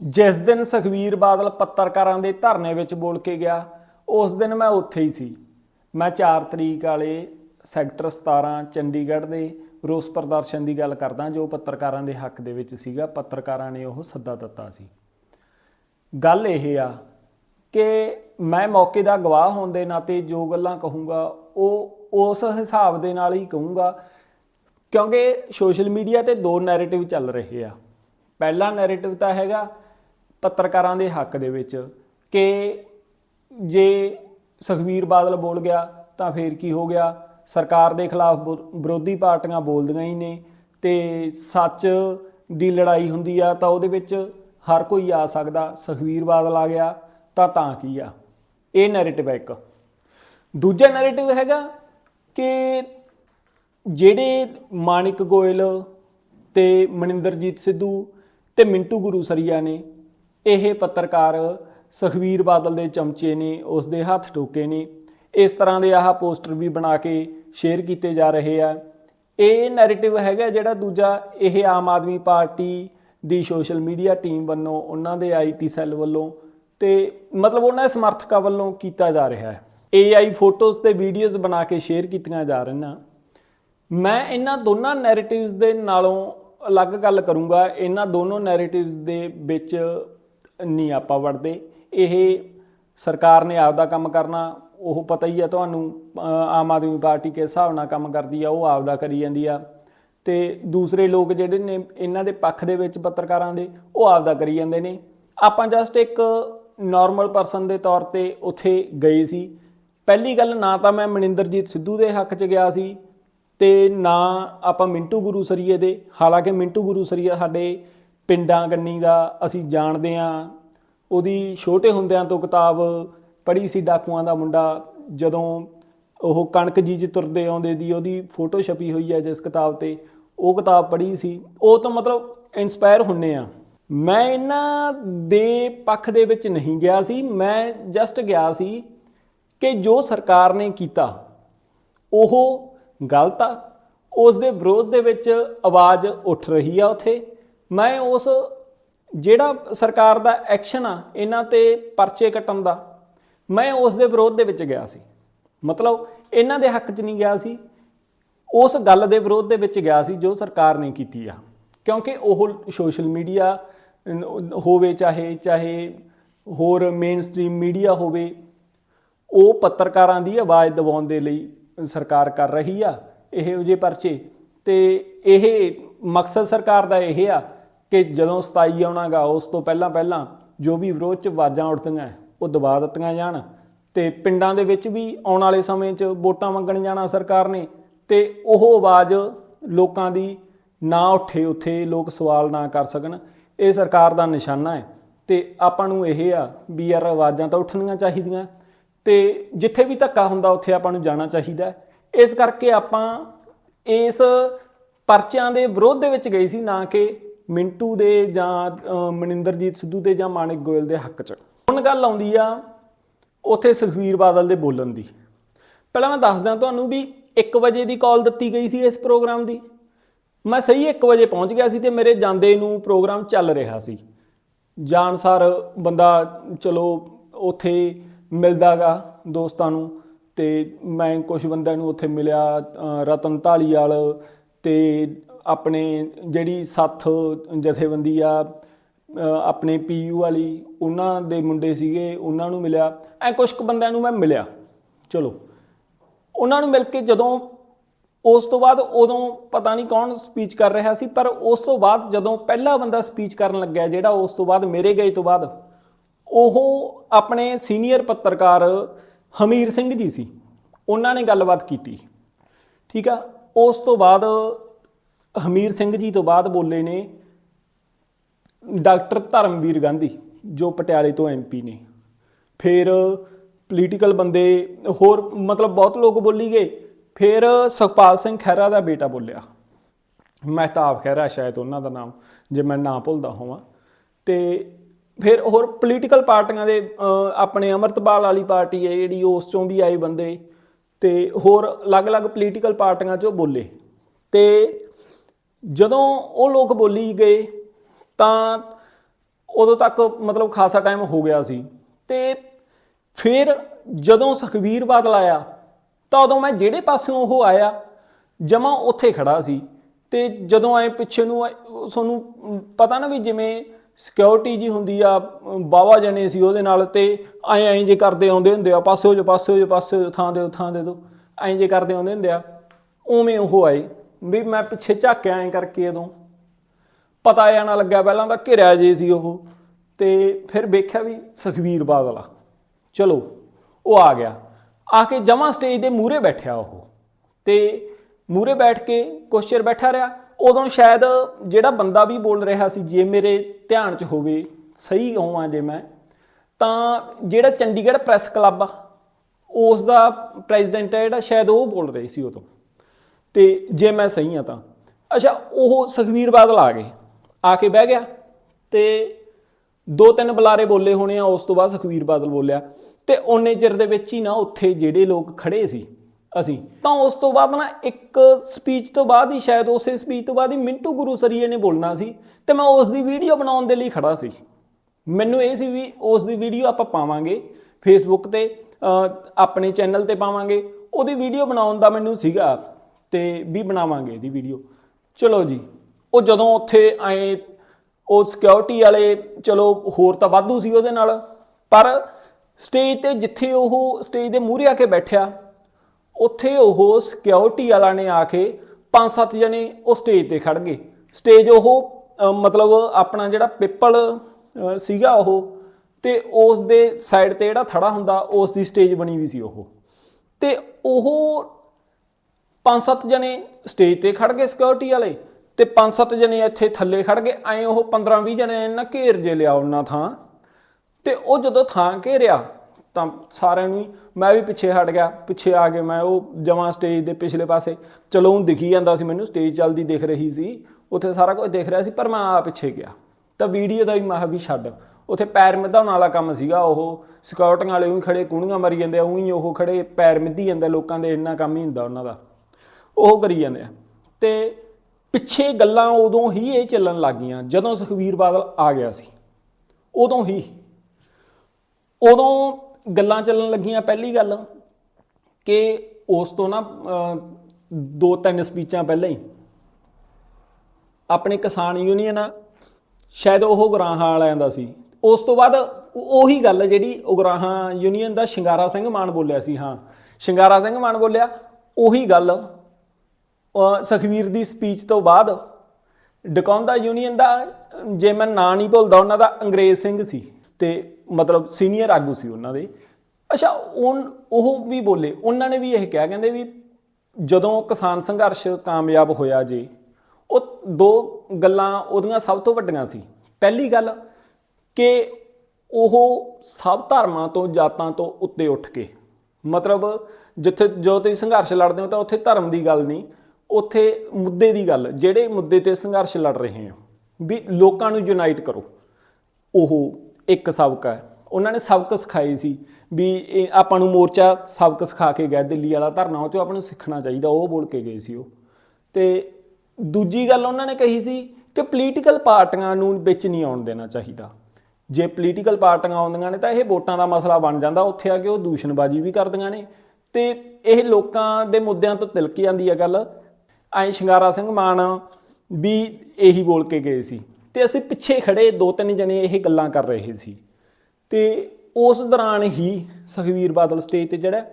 ਜਿਸ ਦਿਨ ਸੁਖਵੀਰ ਬਾਦਲ ਪੱਤਰਕਾਰਾਂ ਦੇ ਧਰਨੇ ਵਿੱਚ ਬੋਲ ਕੇ ਗਿਆ, ਉਸ ਦਿਨ ਮੈਂ ਉੱਥੇ ਹੀ ਸੀ। ਮੈਂ 4 ਤਰੀਕ ਵਾਲੇ ਸੈਕਟਰ 17 ਚੰਡੀਗੜ੍ਹ ਦੇ ਰੋਸ ਪ੍ਰਦਰਸ਼ਨ ਦੀ ਗੱਲ ਕਰਦਾ, ਜੋ ਪੱਤਰਕਾਰਾਂ ਦੇ ਹੱਕ ਦੇ ਵਿੱਚ ਸੀਗਾ, ਪੱਤਰਕਾਰਾਂ ਨੇ ਉਹ ਸੱਦਾ ਦਿੱਤਾ ਸੀ। ਗੱਲ ਇਹ ਆ ਕਿ ਮੈਂ ਮੌਕੇ ਦਾ ਗਵਾਹ ਹੋਣ ਦੇ ਨਾਤੇ ਜੋ ਗੱਲਾਂ ਕਹੂੰਗਾ, ਉਹ ਉਸ ਹਿਸਾਬ ਦੇ ਨਾਲ ਹੀ ਕਹੂੰਗਾ, ਕਿਉਂਕਿ ਸੋਸ਼ਲ ਮੀਡੀਆ ਤੇ ਦੋ ਨੈਰੇਟਿਵ ਚੱਲ ਰਹੇ ਆ। ਪਹਿਲਾ ਨੈਰੇਟਿਵ ਤਾਂ ਹੈਗਾ ਪੱਤਰਕਾਰਾਂ ਦੇ ਹੱਕ ਦੇ ਵਿੱਚ ਕਿ ਜੇ ਸੁਖਵੀਰ ਬਾਦਲ ਬੋਲ ਗਿਆ ਤਾਂ ਫੇਰ ਕੀ ਹੋ ਗਿਆ? ਸਰਕਾਰ ਦੇ ਖਿਲਾਫ ਵਿ- ਵਿਰੋਧੀ ਪਾਰਟੀਆਂ ਬੋਲਦੀਆਂ ਹੀ ਨੇ ਤੇ ਸੱਚ ਦੀ ਲੜਾਈ ਹੁੰਦੀ ਆ ਤਾਂ ਉਹਦੇ ਵਿੱਚ ਹਰ ਕੋਈ ਆ ਸਕਦਾ। ਸੁਖਵੀਰ ਬਾਦਲ ਆ ਗਿਆ ਤਾਂ ਤਾਂ ਕੀ ਆ? ਇਹ ਨੈਰੇਟਿਵ ਹੈ ਇੱਕ। ਦੂਜਾ ਨੈਰੇਟਿਵ ਹੈਗਾ ਕਿ ਜਿਹੜੇ ਮਾਨਿਕ ਗੋਇਲ ਤੇ ਮਨਿੰਦਰਜੀਤ ਸਿੱਧੂ ਤੇ ਮਿੰਟੂ ਗੁਰੂਸਰੀਆ ਨੇ ਇਹ ਪੱਤਰਕਾਰ ਸੁਖਵੀਰ ਬਾਦਲ ਦੇ ਚਮਚੇ ਨੇ ਉਸ ਦੇ ਹੱਥ ਟੋਕੇ ਨੇ। ਇਸ ਤਰ੍ਹਾਂ ਦੇ ਆਹ ਪੋਸਟਰ ਵੀ ਬਣਾ ਕੇ ਸ਼ੇਅਰ ਕੀਤੇ ਜਾ ਰਹੇ ਆ। ਇਹ ਨੈਰੇਟਿਵ ਹੈਗਾ ਜਿਹੜਾ ਦੂਜਾ, ਇਹ ਆਮ ਆਦਮੀ ਪਾਰਟੀ ਦੀ ਸੋਸ਼ਲ ਮੀਡੀਆ ਟੀਮ ਵੱਲੋਂ, ਉਹਨਾਂ ਦੇ ਆਈਟੀ ਸੈੱਲ ਵੱਲੋਂ ਤੇ ਮਤਲਬ ਉਹਨਾਂ ਦੇ ਸਮਰਥਕਾਂ ਵੱਲੋਂ ਕੀਤਾ ਜਾ ਰਿਹਾ ਹੈ। AI ਫੋਟੋਜ਼ ਤੇ ਵੀਡੀਓਜ਼ ਬਣਾ ਕੇ ਸ਼ੇਅਰ ਕੀਤੀਆਂ ਜਾ ਰਹੀਆਂ। ਮੈਂ ਇਹਨਾਂ ਦੋਨਾਂ ਨੈਰੇਟਿਵਸ ਦੇ ਨਾਲੋਂ ਅਲੱਗ ਗੱਲ ਕਰੂੰਗਾ। ਇਹਨਾਂ ਦੋਨੋਂ ਨੈਰੇਟਿਵਸ ਦੇ ਵਿੱਚ ਨਹੀਂ ਆਪਾਂ ਵੜਦੇ। ਇਹ ਸਰਕਾਰ ਨੇ ਆਪਦਾ ਕੰਮ ਕਰਨਾ, ਉਹ ਪਤਾ ਹੀ ਆ ਤੁਹਾਨੂੰ ਆਮ ਆਦਮੀ ਪਾਰਟੀ ਕਿਸ ਹਿਸਾਬ ਨਾਲ ਕੰਮ ਕਰਦੀ ਆ, ਉਹ ਆਪਦਾ ਕਰੀ ਜਾਂਦੀ ਆ। ਤੇ ਦੂਸਰੇ ਲੋਕ ਜਿਹੜੇ ਨੇ, ਇਹਨਾਂ ਦੇ ਪੱਖ ਦੇ ਵਿੱਚ ਪੱਤਰਕਾਰਾਂ ਦੇ, ਉਹ ਆਪਦਾ ਕਰੀ ਜਾਂਦੇ ਨੇ। ਆਪਾਂ ਜਸਟ ਇੱਕ ਨਾਰਮਲ ਪਰਸਨ ਦੇ ਤੌਰ ਤੇ ਉੱਥੇ ਗਏ ਸੀ। ਪਹਿਲੀ ਗੱਲ, ਨਾ ਤਾਂ ਮੈਂ ਮਨਿੰਦਰਜੀਤ ਸਿੱਧੂ ਦੇ ਹੱਕ 'ਚ ਗਿਆ ਸੀ, ਤੇ ਨਾ ਆਪਾਂ ਮਿੰਟੂ ਗੁਰੂ ਸਰੀਏ ਦੇ। ਹਾਲਾਂਕਿ ਮਿੰਟੂ ਗੁਰੂ ਸਰੀਆ ਸਾਡੇ ਪਿੰਡਾਂ ਕੰਨੀ ਦਾ ਅਸੀਂ ਜਾਣਦੇ ਆ ਉਹਦੀ ਛੋਟੇ ਹੁੰਦਿਆਂ ਤੋਂ ਕਿਤਾਬ ਪੜ੍ਹੀ ਸੀ ਡਾਕੂਆਂ ਦਾ ਮੁੰਡਾ। ਜਦੋਂ ਉਹ ਕਣਕ ਜੀ ਚ ਤੁਰਦੇ ਆਉਂਦੇ ਦੀ ਉਹਦੀ ਫੋਟੋ ਛਪੀ ਹੋਈ ਹੈ ਜਿਸ ਕਿਤਾਬ ਤੇ। ਉਹ ਕਿਤਾਬ ਪੜ੍ਹੀ ਸੀ। ਉਹ ਤੋਂ ਮਤਲਬ ਇਨਸਪਾਇਰ ਹੁੰਨੇ ਆ। ਮੈਂ ਇਹਨਾਂ ਦੇ ਪੱਖ ਦੇ ਵਿੱਚ ਨਹੀਂ ਗਿਆ ਸੀ। ਮੈਂ ਜਸਟ ਗਿਆ ਸੀ ਕਿ ਜੋ ਸਰਕਾਰ ਨੇ ਕੀਤਾ, ਉਹ ਗਲਤ ਆ। ਉਸ ਦੇ ਵਿਰੋਧ ਦੇ ਵਿੱਚ ਆਵਾਜ਼ ਉੱਠ ਰਹੀ ਆ ਉਥੇ। ਮੈਂ ਉਸ ਜਿਹੜਾ ਸਰਕਾਰ ਦਾ ਐਕਸ਼ਨ ਆ, ਇਹਨਾਂ ਤੇ ਪਰਚੇ ਕੱਟਣ ਦਾ, ਮੈਂ ਉਸ ਦੇ ਵਿਰੋਧ ਦੇ ਵਿੱਚ ਗਿਆ ਸੀ। ਮਤਲਬ ਇਹਨਾਂ ਦੇ ਹੱਕ 'ਚ ਨਹੀਂ ਗਿਆ ਸੀ, ਉਸ ਗੱਲ ਦੇ ਵਿਰੋਧ ਦੇ ਵਿੱਚ ਗਿਆ ਸੀ ਜੋ ਸਰਕਾਰ ਨੇ ਕੀਤੀ ਆ। ਕਿਉਂਕਿ ਉਹ ਸੋਸ਼ਲ ਮੀਡੀਆ ਹੋਵੇ ਚਾਹੇ ਚਾਹੇ ਹੋਰ ਮੇਨ ਸਟ੍ਰੀਮ ਮੀਡੀਆ ਹੋਵੇ, ਉਹ ਪੱਤਰਕਾਰਾਂ ਦੀ ਆਵਾਜ਼ ਦਬਾਉਣ ਦੇ ਲਈ ਸਰਕਾਰ ਕਰ ਰਹੀ ਆ, ਇਹੋ ਜਿਹੇ ਪਰਚੇ। ਤੇ ਇਹ ਮਕਸਦ ਸਰਕਾਰ ਦਾ ਇਹ ਆ ਕਿ ਜਦੋਂ 27 ਆਉਣਾਗਾ, ਉਸ ਤੋਂ ਪਹਿਲਾਂ ਪਹਿਲਾਂ ਜੋ ਵੀ ਵਿਰੋਧ ਚ ਆਵਾਜ਼ਾਂ ਉੱਠਦੀਆਂ, ਉਹ ਦਬਾ ਦਿੱਤੀਆਂ ਜਾਣ। ਤੇ ਪਿੰਡਾਂ ਦੇ ਵਿੱਚ ਵੀ ਆਉਣ ਵਾਲੇ ਸਮੇਂ 'ਚ ਵੋਟਾਂ ਮੰਗਣ ਜਾਣਾ ਸਰਕਾਰ ਨੇ। ਤੇ ਉਹ ਆਵਾਜ਼ ਲੋਕਾਂ ਦੀ ਨਾ ਉੱਠੇ, ਉੱਥੇ ਲੋਕ ਸਵਾਲ ਨਾ ਕਰ ਸਕਣ, ਇਹ ਸਰਕਾਰ ਦਾ ਨਿਸ਼ਾਨਾ ਹੈ। ਤੇ ਆਪਾਂ ਨੂੰ ਇਹ ਆ ਵੀ ਯਾਰ ਆਵਾਜ਼ਾਂ ਤਾਂ ਉੱਠਣੀਆਂ ਚਾਹੀਦੀਆਂ। ਤੇ ਜਿੱਥੇ ਵੀ ਧੱਕਾ ਹੁੰਦਾ, ਉੱਥੇ ਆਪਾਂ ਨੂੰ ਜਾਣਾ ਚਾਹੀਦਾ। ਇਸ ਕਰਕੇ ਆਪਾਂ ਇਸ ਪਰਚਿਆਂ ਦੇ ਵਿਰੋਧ ਦੇ ਵਿੱਚ ਗਏ ਸੀ, ਨਾ ਕਿ ਮਿੰਟੂ ਦੇ ਜਾਂ ਮਨਿੰਦਰਜੀਤ ਸਿੱਧੂ ਦੇ ਜਾਂ ਮਾਨਿਕ ਗੋਇਲ ਦੇ ਹੱਕ 'ਚ। ਹੁਣ ਗੱਲ ਆਉਂਦੀ ਆ ਉੱਥੇ ਸੁਖਵੀਰ ਬਾਦਲ ਦੇ ਬੋਲਣ ਦੀ। ਪਹਿਲਾਂ ਮੈਂ ਦੱਸਦਾ ਤੁਹਾਨੂੰ ਵੀ 1 ਵਜੇ ਦੀ ਕਾਲ ਦਿੱਤੀ ਗਈ ਸੀ ਇਸ ਪ੍ਰੋਗਰਾਮ ਦੀ। ਮੈਂ ਸਹੀ 1 ਵਜੇ ਪਹੁੰਚ ਗਿਆ ਸੀ ਤੇ ਮੇਰੇ ਜਾਂਦੇ ਨੂੰ ਪ੍ਰੋਗਰਾਮ ਚੱਲ ਰਿਹਾ ਸੀ। ਜਾਣਸਾਰ ਬੰਦਾ ਚਲੋ ਉੱਥੇ ਮਿਲਦਾਗਾ ਦੋਸਤਾਂ ਨੂੰ ਤੇ ਮੈਂ ਕੁਝ ਬੰਦਿਆਂ ਨੂੰ ਉੱਥੇ ਮਿਲਿਆ ਰਤਨ ਢਾਲੀਵਾਲ ਤੇ ਆਪਣੇ ਜਿਹੜੀ ਸੱਥ ਜਥੇਬੰਦੀ ਆ ਅ, ਆਪਣੇ ਪੀਯੂ ਵਾਲੀ ਉਹਨਾਂ ਦੇ ਮੁੰਡੇ ਸੀਗੇ ਉਹਨਾਂ ਨੂੰ ਮਿਲਿਆ। ਐ ਕੁਝ ਕੁ ਬੰਦਿਆਂ ਨੂੰ ਮੈਂ ਮਿਲਿਆ। ਚਲੋ। ਉਹਨਾਂ ਨੂੰ ਮਿਲ ਕੇ ਜਦੋਂ ਉਸ ਤੋਂ ਬਾਅਦ ਉਦੋਂ ਪਤਾ ਨਹੀਂ ਕੌਣ ਸਪੀਚ ਕਰ ਰਿਹਾ ਸੀ ਪਰ ਉਸ ਤੋਂ ਬਾਅਦ ਜਦੋਂ ਪਹਿਲਾ ਬੰਦਾ ਸਪੀਚ ਕਰਨ ਲੱਗਿਆ ਜਿਹੜਾ ਉਸ ਤੋਂ ਬਾਅਦ ਮੇਰੇ ਗਏ ਤੋਂ ਬਾਅਦ ਉਹ ਆਪਣੇ ਸੀਨੀਅਰ ਪੱਤਰਕਾਰ ਹਮੀਰ ਸਿੰਘ ਜੀ ਸੀ। ਉਹਨਾਂ ਨੇ ਗੱਲਬਾਤ ਕੀਤੀ। ਠੀਕ ਆ? ਉਸ ਤੋਂ ਬਾਅਦ ਹਮੀਰ ਸਿੰਘ ਜੀ ਤੋਂ ਬਾਅਦ ਬੋਲੇ ਨੇ ਡਾਕਟਰ ਧਰਮਵੀਰ ਗਾਂਧੀ, ਜੋ ਪਟਿਆਲੇ ਤੋਂ ਐਮਪੀ ਨੇ। ਫਿਰ ਪੋਲੀਟੀਕਲ ਬੰਦੇ ਹੋਰ ਮਤਲਬ ਬਹੁਤ ਲੋਕ ਬੋਲੀ ਗਏ। ਫਿਰ ਸੁਖਪਾਲ ਸਿੰਘ ਖਹਿਰਾ ਦਾ ਬੇਟਾ ਬੋਲਿਆ। ਮਹਿਤਾਬ ਖਹਿਰਾ ਸ਼ਾਇਦ ਉਹਨਾਂ ਦਾ ਨਾਮ, ਜੇ ਮੈਂ ਨਾ ਭੁੱਲਦਾ ਹੋਵਾਂ। ਤੇ ਫਿਰ ਹੋਰ ਪੋਲੀਟੀਕਲ ਪਾਰਟੀਆਂ ਦੇ ਆਪਣੇ ਅਮਰਤਪਾਲ ਵਾਲੀ ਪਾਰਟੀ ਹੈ ਜਿਹੜੀ, ਉਸ ਚੋਂ ਵੀ ਆਏ ਬੰਦੇ। ਤੇ ਹੋਰ ਅਲੱਗ-ਅਲੱਗ ਪੋਲੀਟੀਕਲ ਪਾਰਟੀਆਂ ਚੋਂ ਬੋਲੇ। ਤੇ ਜਦੋਂ ਉਹ ਲੋਕ ਬੋਲੀ ਗਏ ਤਾਂ ਉਦੋਂ ਤੱਕ ਮਤਲਬ ਖਾਸਾ ਟਾਈਮ ਹੋ ਗਿਆ ਸੀ ਤੇ ਫਿਰ ਜਦੋਂ ਸੁਖਬੀਰ ਬਾਦਲ ਆਇਆ ਤਾਂ ਉਦੋਂ ਮੈਂ ਜਿਹੜੇ ਪਾਸਿਓਂ ਉਹ ਆਇਆ ਜਮਾ ਉੱਥੇ ਖੜਾ ਸੀ ਤੇ ਜਦੋਂ ਆਏ ਪਿੱਛੇ ਨੂੰ ਆਏ, ਤੁਹਾਨੂੰ ਪਤਾ ਨਾ ਵੀ ਜਿਵੇਂ ਸਿਕਿਉਰਿਟੀ ਜੀ ਹੁੰਦੀ ਆ ਬਾਵਾ ਜਣੇ ਸੀ ਉਹਦੇ ਨਾਲ ਤੇ ਐਂ ਐਂ ਜੇ ਕਰਦੇ ਆਉਂਦੇ ਹੁੰਦੇ ਆ ਪਾਸੇ ਹੋ ਜਾ ਪਾਸੇ ਹੋ ਜਾ ਪਾਸੇ ਹੋ ਜਾ, ਥਾਂ ਦੇ ਥਾਂ ਦੇ ਦੋ ਐਂ ਜੇ ਕਰਦੇ ਆਉਂਦੇ ਹੁੰਦੇ ਆ ਉਵੇਂ ਉਹ ਆਏ। ਵੀ ਮੈਂ ਪਿੱਛੇ ਝਾਕਿਆ ਐਂ ਕਰਕੇ ਉਦੋਂ ਪਤਾ ਜਾਂ ਨਾ ਲੱਗਿਆ, ਪਹਿਲਾਂ ਤਾਂ ਘਿਰਿਆ ਜੇ ਸੀ ਉਹ, ਤੇ ਫਿਰ ਵੇਖਿਆ ਵੀ ਸੁਖਵੀਰ ਬਾਦਲ ਆ। ਚਲੋ, ਉਹ ਆ ਗਿਆ। ਆ ਕੇ ਜਮਾ ਸਟੇਜ ਦੇ ਮੂਹਰੇ ਬੈਠਿਆ ਉਹ। ਤੇ ਮੂਹਰੇ ਬੈਠ ਕੇ ਕੁਛ ਚਿਰ ਬੈਠਾ ਰਿਹਾ। ਉਦੋਂ ਸ਼ਾਇਦ ਜਿਹੜਾ ਬੰਦਾ ਵੀ ਬੋਲ ਰਿਹਾ ਸੀ, ਜੇ ਮੇਰੇ ਧਿਆਨ 'ਚ ਹੋਵੇ, ਸਹੀ ਹੋਵਾਂ ਜੇ ਮੈਂ, ਤਾਂ ਜਿਹੜਾ ਚੰਡੀਗੜ੍ਹ ਪ੍ਰੈਸ ਕਲੱਬ ਆ, ਉਸ ਦਾ ਪ੍ਰੈਜ਼ੀਡੈਂਟ ਹੈ ਜਿਹੜਾ, ਸ਼ਾਇਦ ਉਹ ਬੋਲ ਰਹੀ ਸੀ ਉਦੋਂ। ਤੇ ਜੇ ਮੈਂ ਸਹੀ ਆ ਤਾਂ। ਅੱਛਾ, ਉਹ ਸੁਖਵੀਰ ਬਾਦਲ ਆ ਗਏ। ਆ ਕੇ ਬਹਿ ਗਿਆ ਤੇ ਦੋ ਤਿੰਨ ਬੁਲਾਰੇ ਬੋਲੇ ਹੋਣੇ ਆ, ਉਸ ਤੋਂ ਬਾਅਦ ਸੁਖਵੀਰ ਬਾਦਲ ਬੋਲਿਆ। ਤੇ ਓਨੇ ਚਿਰ ਦੇ ਵਿੱਚ ਹੀ ਨਾ ਉੱਥੇ ਜਿਹੜੇ ਲੋਕ ਖੜੇ ਸੀ ਅਸੀਂ, ਤਾਂ ਉਸ ਤੋਂ ਬਾਅਦ ਨਾ ਇੱਕ ਸਪੀਚ ਤੋਂ ਬਾਅਦ ਹੀ ਸ਼ਾਇਦ ਉਸੇ ਸਪੀਚ ਤੋਂ ਬਾਅਦ ਹੀ ਮਿੰਟੂ ਗੁਰੂ ਸਰੀਏ ਨੇ ਬੋਲਣਾ ਸੀ ਤੇ ਮੈਂ ਉਸ ਦੀ ਵੀਡੀਓ ਬਣਾਉਣ ਦੇ ਲਈ ਖੜਾ ਸੀ। ਮੈਨੂੰ ਇਹ ਸੀ ਵੀ ਉਸ ਦੀ ਵੀਡੀਓ ਆਪਾਂ ਪਾਵਾਂਗੇ ਫੇਸਬੁੱਕ ਤੇ ਆਪਣੇ ਚੈਨਲ ਤੇ ਪਾਵਾਂਗੇ। ਉਹਦੀ ਵੀਡੀਓ ਬਣਾਉਣ ਦਾ ਮੈਨੂੰ ਸੀਗਾ ਤੇ ਵੀ ਬਣਾਵਾਂਗੇ ਇਹਦੀ ਵੀਡੀਓ ਚਲੋ ਜੀ, ਉਹ ਜਦੋਂ ਉੱਥੇ ਆਏ, ਉਹ ਸਿਕਿਉਰਿਟੀ ਵਾਲੇ, ਚਲੋ ਹੋਰ ਤਾਂ ਵਾਧੂ ਸੀ ਉਹਦੇ ਨਾਲ, ਪਰ ਸਟੇਜ ਤੇ ਜਿੱਥੇ ਉਹ ਸਟੇਜ ਦੇ ਮੂਹਰੇ ਆ ਕੇ ਬੈਠਿਆ, ਉੱਥੇ ਉਹ ਸਿਕਿਉਰਿਟੀ ਵਾਲਾ ਨੇ ਆ ਕੇ ਪੰਜ ਸੱਤ ਜਣੇ ਉਹ ਸਟੇਜ ਤੇ ਖੜ ਗਏ। ਸਟੇਜ ਉਹ ਮਤਲਬ ਆਪਣਾ ਜਿਹੜਾ ਪਿੱਪਲ ਸੀਗਾ ਉਹ, ਤੇ ਉਸ ਦੇ ਸਾਈਡ ਤੇ ਜਿਹੜਾ ਥੜਾ ਹੁੰਦਾ, ਉਸ ਦੀ ਸਟੇਜ ਬਣੀ ਵੀ ਸੀ ਉਹ। ਤੇ ਉਹ ਪੰਜ ਸੱਤ ਜਣੇ ਸਟੇਜ ਤੇ ਖੜ ਗਏ ਸਿਕਿਉਰਿਟੀ ਵਾਲੇ ਤੇ ਪੰਜ ਸੱਤ ਜਣੇ ਇੱਥੇ ਥੱਲੇ ਖੜ ਗਏ। ਐ ਉਹ 15 20 ਜਣੇ ਨਾ ਘੇਰ ਜੇ ਲਿਆ ਉਹਨਾਂ ਥਾਂ। ਤੇ ਉਹ ਜਦੋਂ ਥਾਂ ਘੇਰਿਆ ਤਾਂ ਸਾਰਿਆਂ ਨੂੰ ਮੈਂ ਵੀ ਪਿੱਛੇ ਹਟ ਗਿਆ, ਪਿੱਛੇ ਆ ਕੇ ਮੈਂ ਉਹ ਜਮਾਂ ਸਟੇਜ ਦੇ ਪਿਛਲੇ ਪਾਸੇ, ਚਲੋ ਉਹ ਦਿਖੀ ਜਾਂਦਾ ਸੀ ਮੈਨੂੰ ਸਟੇਜ ਚੱਲਦੀ ਦਿਖ ਰਹੀ ਸੀ, ਉੱਥੇ ਸਾਰਾ ਕੁਝ ਦਿਖ ਰਿਹਾ ਸੀ, ਪਰ ਮੈਂ ਆ ਪਿੱਛੇ ਗਿਆ। ਤਾਂ ਵੀਡੀਓ ਦਾ ਵੀ ਮੈਂ ਕਿਹਾ ਵੀ ਛੱਡ। ਉੱਥੇ ਪੈਰ ਮਿੱਧਾਉਣ ਵਾਲਾ ਕੰਮ ਸੀਗਾ ਉਹ ਸਿਕਿਉਰਟੀਆਂ ਵਾਲੇ ਉਹੀ ਖੜੇ ਕੁਣੀਆਂ ਮਰੀ ਜਾਂਦੇ ਉਹੀ ਉਹ ਖੜੇ ਪੈਰ ਮਿੱਧੀ ਜਾਂਦੇ, ਲੋਕਾਂ ਦੇ ਇੰਨਾ ਕੰਮ ਹੀ ਹੁੰਦਾ ਉਹਨਾਂ ਦਾ। ਉਹ ਕਰੀ ਜਾਂਦੇ ਆ। ਤੇ ਪਿੱਛੇ ਗੱਲਾਂ ਉਦੋਂ ਹੀ ਇਹ ਚੱਲਣ ਲੱਗ ਗਈਆਂ, ਜਦੋਂ ਸੁਖਵੀਰ ਬਾਦਲ ਆ ਗਿਆ ਸੀ। ਉਦੋਂ ਹੀ। ਉਦੋਂ ਗੱਲਾਂ ਚੱਲਣ ਲੱਗੀਆਂ। ਪਹਿਲੀ ਗੱਲ ਕਿ ਉਸ ਤੋਂ ਨਾ ਦੋ ਤਿੰਨ ਸਪੀਚਾਂ ਪਹਿਲਾਂ ਹੀ ਆਪਣੇ ਕਿਸਾਨ ਯੂਨੀਅਨ ਸ਼ਾਇਦ ਉਹ ਗੁਰਾਹਾਂ ਵਾਲਿਆਂ ਦਾ ਸੀ। ਉਸ ਤੋਂ ਬਾਅਦ ਉਹੀ ਗੱਲ ਜਿਹੜੀ ਉਗਰਾਹਾਂ ਯੂਨੀਅਨ ਦਾ ਸ਼ਿੰਗਾਰਾ ਸਿੰਘ ਮਾਨ ਬੋਲਿਆ ਸੀ। ਹਾਂ, ਸ਼ਿੰਗਾਰਾ ਸਿੰਘ ਮਾਨ ਬੋਲਿਆ, ਉਹੀ ਗੱਲ ਸੁਖਵੀਰ ਦੀ ਸਪੀਚ ਤੋਂ ਬਾਅਦ ਡਕੌਂਦਾ ਯੂਨੀਅਨ ਦਾ, ਜੇ ਮੈਂ ਨਾਂ ਨਹੀਂ ਭੁੱਲਦਾ, ਉਹਨਾਂ ਦਾ ਅੰਗਰੇਜ਼ ਸਿੰਘ ਸੀ ਤੇ ਮਤਲਬ ਸੀਨੀਅਰ ਆਗੂ ਸੀ ਉਹਨਾਂ ਦੇ। ਅੱਛਾ ਉਹ ਉਹ ਵੀ ਬੋਲੇ। ਉਹਨਾਂ ਨੇ ਵੀ ਇਹ ਕਿਹਾ, ਕਹਿੰਦੇ ਵੀ ਜਦੋਂ ਕਿਸਾਨ ਸੰਘਰਸ਼ ਕਾਮਯਾਬ ਹੋਇਆ ਜੇ, ਉਹ ਦੋ ਗੱਲਾਂ ਉਹਦੀਆਂ ਸਭ ਤੋਂ ਵੱਡੀਆਂ ਸੀ। ਪਹਿਲੀ ਗੱਲ ਕਿ ਉਹ ਸਭ ਧਰਮਾਂ ਤੋਂ, ਜਾਤਾਂ ਤੋਂ ਉੱਤੇ ਉੱਠ ਕੇ, ਮਤਲਬ ਜਿੱਥੇ ਜੋ ਤੁਸੀਂ ਸੰਘਰਸ਼ ਲੜਦੇ ਹੋ ਤਾਂ ਉੱਥੇ ਧਰਮ ਦੀ ਗੱਲ ਨਹੀਂ ਉੱਥੇ ਮੁੱਦੇ ਦੀ ਗੱਲ, ਜਿਹੜੇ ਮੁੱਦੇ ਤੇ ਸੰਘਰਸ਼ ਲੜ ਰਹੇ ਹੋ, ਵੀ ਲੋਕਾਂ ਨੂੰ ਯੂਨਾਈਟ ਕਰੋ। ਉਹ ਇੱਕ ਸਬਕ ਹੈ। ਉਹਨਾਂ ਨੇ ਸਬਕ ਸਿਖਾਏ ਸੀ ਵੀ ਇਹ ਆਪਾਂ ਨੂੰ ਮੋਰਚਾ ਸਬਕ ਸਿਖਾ ਕੇ ਗਿਆ ਦਿੱਲੀ ਵਾਲਾ ਧਰਨਾ, ਉਹ ਚੋਂ ਆਪਾਂ ਨੂੰ ਸਿੱਖਣਾ ਚਾਹੀਦਾ, ਉਹ ਬੋਲ ਕੇ ਗਏ ਸੀ ਉਹ। ਤੇ ਦੂਜੀ ਗੱਲ ਉਹਨਾਂ ਨੇ ਕਹੀ ਸੀ ਕਿ ਪੋਲੀਟੀਕਲ ਪਾਰਟੀਆਂ ਨੂੰ ਵਿੱਚ ਨਹੀਂ ਆਉਣ ਦੇਣਾ ਚਾਹੀਦਾ। ਜੇ ਪੋਲੀਟੀਕਲ ਪਾਰਟੀਆਂ ਆਉਂਦੀਆਂ ਨੇ ਤਾਂ ਇਹ ਵੋਟਾਂ ਦਾ ਮਸਲਾ ਬਣ ਜਾਂਦਾ, ਉੱਥੇ ਆ ਕੇ ਉਹ ਦੂਸ਼ਣਬਾਜ਼ੀ ਵੀ ਕਰਦੀਆਂ ਨੇ। ਤੇ ਇਹ ਲੋਕਾਂ ਦੇ ਮੁੱਦਿਆਂ ਤੋਂ ਤਿਲਕ ਜਾਂਦੀ ਹੈ ਗੱਲ। ਐਂ ਸ਼ਿੰਗਾਰਾ ਸਿੰਘ ਮਾਨ ਵੀ ਇਹੀ ਬੋਲ ਕੇ ਗਏ ਸੀ। ਤੇ ਅਸੀਂ ਪਿੱਛੇ ਖੜੇ, ਦੋ ਤਿੰਨ ਜਣੇ ਇਹ ਗੱਲਾਂ ਕਰ ਰਹੇ ਸੀ। ਤੇ ਉਸ ਦੌਰਾਨ ਹੀ ਸੁਖਵੀਰ ਬਾਦਲ ਸਟੇਜ ਤੇ ਜਿਹੜਾ